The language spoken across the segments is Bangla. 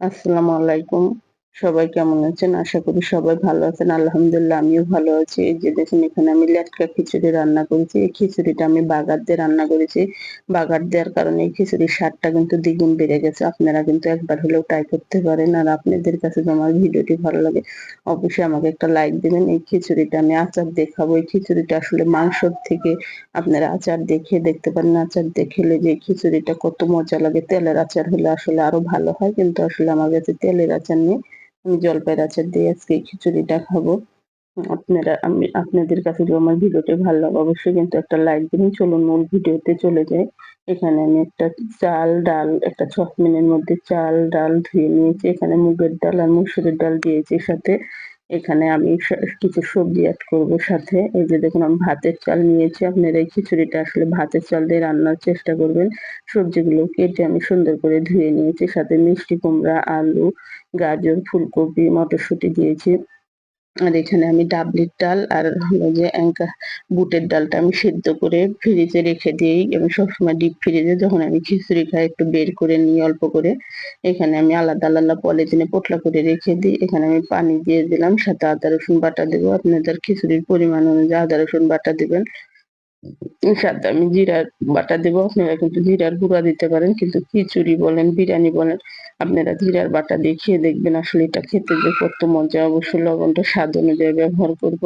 আসসালামু আলাইকুম। সবাই কেমন আছেন? আশা করি সবাই ভালো আছেন। আলহামদুলিল্লাহ, আমিও ভালো আছি। এই যে দেখুন, এখানে আমি লেটকা খিচুড়ি রান্না করেছি। এই খিচুড়িটা আমি বাগার দিয়ে রান্না করেছি। বাগার দেওয়ার কারণে এই খিচুড়ির স্বাদটা কিন্তু দ্বিগুণ বেড়ে গেছে। আপনারা কিন্তু একবার হলেও ট্রাই করতে পারেন। আর আপনাদের কাছে আমার ভিডিওটি ভালো লাগে, অবশ্যই আমাকে একটা লাইক দিবেন। এই খিচুড়িটা আমি আচার দেখাবো। এই খিচুড়িটা আসলে মাংসর থেকে আপনারা আচার দেখে দেখতে পারেন। আচার দেখলে যে খিচুড়িটা কত মজা লাগে। তেলের আচার হলে আসলে আরও ভালো হয়। কিন্তু আসলে আমার কাছে তেলের আচার নেই আমি জলপাইয়ের আচার দিয়ে আজকে খিচুড়িটা খাব। আপনারা, আমি, আপনাদের কাছে যদি আমার ভিডিওটি ভালো লাগে, অবশ্যই কিন্তু একটা লাইক দিন চলুন, মূল ভিডিওতে চলে যাই। এখানে আমি একটা চাল, ডাল, একটা সসপ্যানের মধ্যে চাল, ডাল ধুয়ে নিয়েছি। এখানে মুগের ডাল আর মুসুরের ডাল দিয়েছি সাথে। এখানে আমি কিছু সবজি অ্যাড করব সাথে। এই যে দেখুন, আমি ভাতের চাল নিয়েছি। আপনারা এই খিচুড়িটা আসলে ভাতের চাল দিয়ে রান্নার চেষ্টা করবেন। সবজিগুলো কেটে আমি সুন্দর করে ধুয়ে নিয়েছি। সাথে মিষ্টি কুমড়া, আলু, গাজর, ফুলকপি, মটরশুঁটি দিয়েছি। আর এখানে আমি ডাবলির ডাল আর হলো যে বুটের ডালটা আমি সেদ্ধ করে ফ্রিজে রেখে দিই আমি সবসময় ডিপ ফ্রিজে যখন আমি খিচুড়ি খাই একটু বের করে নিই অল্প করে। এখানে আমি আলাদা আলাদা পলিথিনে পোটলা করে রেখে দিই। এখানে আমি পানি দিয়ে দিলাম সাথে আদা রসুন বাটা দেবো। আপনাদের খিচুড়ির পরিমাণ অনুযায়ী আদা রসুন বাটা দেবেন। আমি জিরার বাটা দেবো। আপনারা কিন্তু জিরার গুঁড়া দিতে পারেন, কিন্তু খিচুড়ি বলেন, বিরিয়ানি বলেন, আপনারা জিরার বাটা দিয়ে খেয়ে দেখবেন আসলে এটা খেতে যে কত মজা। অবশ্যই লবণটা স্বাদ অনুযায়ী ব্যবহার করব।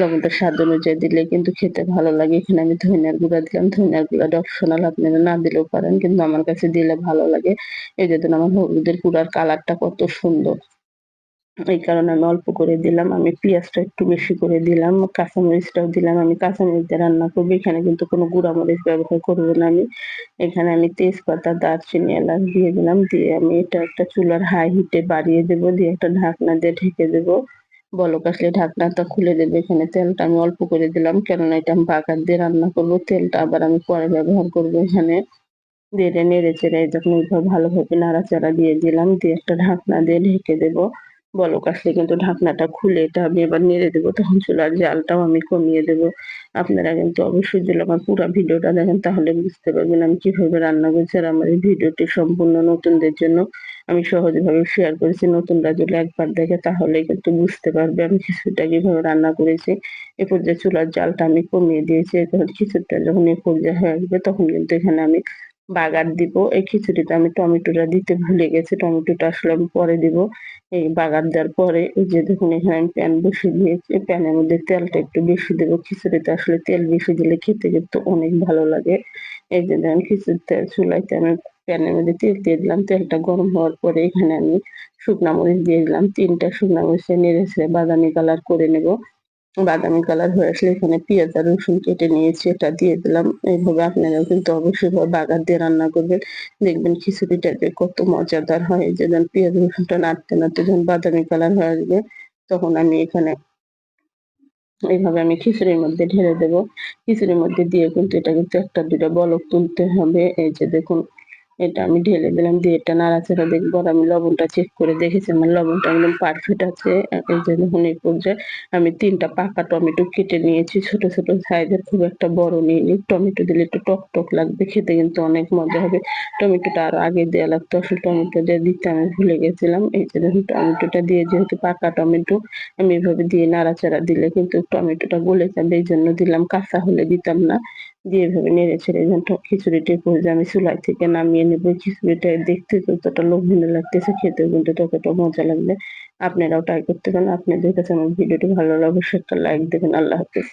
লবণটা স্বাদ অনুযায়ী দিলে কিন্তু খেতে ভালো লাগে। এখানে আমি ধনিয়ার গুঁড়া দিলাম। ধনিয়ার গুঁড়াটা অপশনাল আপনারা না দিলেও পারেন, কিন্তু আমার কাছে দিলে ভালো লাগে। এই যে আমার হলুদের গুঁড়ার কালারটা কত সুন্দর। এই কারণে আমি অল্প করে দিলাম, আমি পেঁয়াজটা একটু বেশি করে দিলাম, কাঁচামরিচটাও দিলাম, আমি কাঁচামরিচ দিয়ে রান্না করব, এখানে কিন্তু কোনো গুঁড়া মরিচ ব্যবহার করব না আমি। এখানে আমি তেজপাতা, দারচিনি, এলাচ দিয়ে দিলাম, দিয়ে আমি এটা একটা চুলার হাই হিটে বাড়িয়ে দেবো, দিয়ে একটা ঢাকনা দিয়ে ঢেকে দেবো। বলক আসলে ঢাকনাটা খুলে দেবে, এখানে তেলটা আমি অল্প করে দিলাম, কেননা এটা আমি বাগার দিয়ে রান্না করব, তেলটা আবার আমি পরে ব্যবহার করব এখানে। দিয়ে নেড়ে চেড়ে যখন ভালোভাবে নাড়াচাড়া দিয়ে দিলাম, দিয়ে একটা ঢাকনা দিয়ে ঢেকে দেবো। বলক আসলে কিন্তু ঢাকনাটা খুলে এটা আমি এবার নেড়ে দেবো, তখন চুলার জালটাও আমি কমিয়ে দেবো। আপনারা কিন্তু অবশ্যই যদি আমার পুরো ভিডিওটা দেখেন, তাহলে বুঝতে পারবেন আমি কীভাবে রান্না করছি আর আমার এই ভিডিওটি সম্পূর্ণ নতুনদের জন্য আমি সহজভাবে শেয়ার করেছি। নতুনরা যদি একবার দেখে তাহলে কিন্তু বুঝতে পারবে আমি খিচুড়িটা কীভাবে রান্না করেছি। এ পর্যায়ে চুলার জালটা আমি কমিয়ে দিয়েছি এখন খিচুড়িটা যখন এ পর্যায়ে হয়ে আসবে, তখন কিন্তু এখানে আমি বাগার দিব। এই খিচুড়িতে আমি টমেটোটা দিতে ভুলে গেছি, টমেটোটা আসলে আমি পরে দিব। এই বাগার দেওয়ার পরে এই যে দেখুন, এখানে আমি প্যান বসিয়ে দিয়েছি। প্যানের মধ্যে তেলটা একটু বেশি দেবো। খিচুড়িতে আসলে তেল বেশি দিলে খেতে কিন্তু অনেক ভালো লাগে। এই যে দেখুন, খিচুড়িতে চুলাইতে আমি প্যানের মধ্যে তেল দিয়ে দিলাম। তেলটা গরম হওয়ার পরে এখানে আমি শুকনা মরিচ দিয়ে দিলাম। তিনটা শুকনা মরিচে নেড়েছে বাদামি কালার করে নেব। বাদামি কালার হয়ে আসলে এখানে পেঁয়াজ আর রসুন কেটে নিয়েছি, এটা দিয়ে দিলাম। এইভাবে আপনারাও কিন্তু অবশ্যই বাগার দিয়ে রান্না করবেন। দেখবেন খিচুড়িটা যে কত মজাদার হয়। যে যখন পেঁয়াজ, রসুনটা নাড়তে নাড়তে যখন বাদামি কালার হয়ে আসবে, তখন আমি এখানে এইভাবে আমি খিচুড়ির মধ্যে ঢেলে দেবো। খিচুড়ির মধ্যে দিয়ে কিন্তু এটা কিন্তু একটা দুটা বলক তুলতে হবে। এই যে দেখুন এটা আমি ঢেলে দিলাম, দিয়ে এটা নাড়াচাড়া দেখব আমি লবণটা চেক করে দেখেছি, আমার লবণটা একদম পারফেক্ট আছে। এই যে দেখুন এই পর্যায়ে আমি তিনটা পাকা টমেটো কেটে নিয়েছি, ছোট ছোট সাইজের খুব একটা বড় নিইনি। টমেটো দিলে একটু টক টক লাগবে, খেতে কিন্তু অনেক মজা হবে। টমেটোটা আরও আগে দেওয়া লাগতো, আসলে টমেটো দিয়ে দিতে আমি ভুলে গেছিলাম। এই যে টমেটোটা দিয়ে যেহেতু পাকা টমেটো, আমি এভাবে দিয়ে নাড়াচাড়া দিলে কিন্তু টমেটোটা গলে যাবে, এই জন্য দিলাম কাঁচা হলে দিতাম না। দিয়ে এভাবে নেড়ে ছেড়ে খিচুড়িটি আমি চুলাই থেকে নামিয়ে নেব এটা দেখতে যতটা লোভনীয় লাগতেছে খেতে কিন্তু ততটা মজা লাগবে। আপনারাও ট্রাই করতে পারেন। আপনাদের কাছে আমার ভিডিওটি ভালো লাগবে অবশ্যই একটা লাইক দেবেন। আল্লাহ হাফিজ।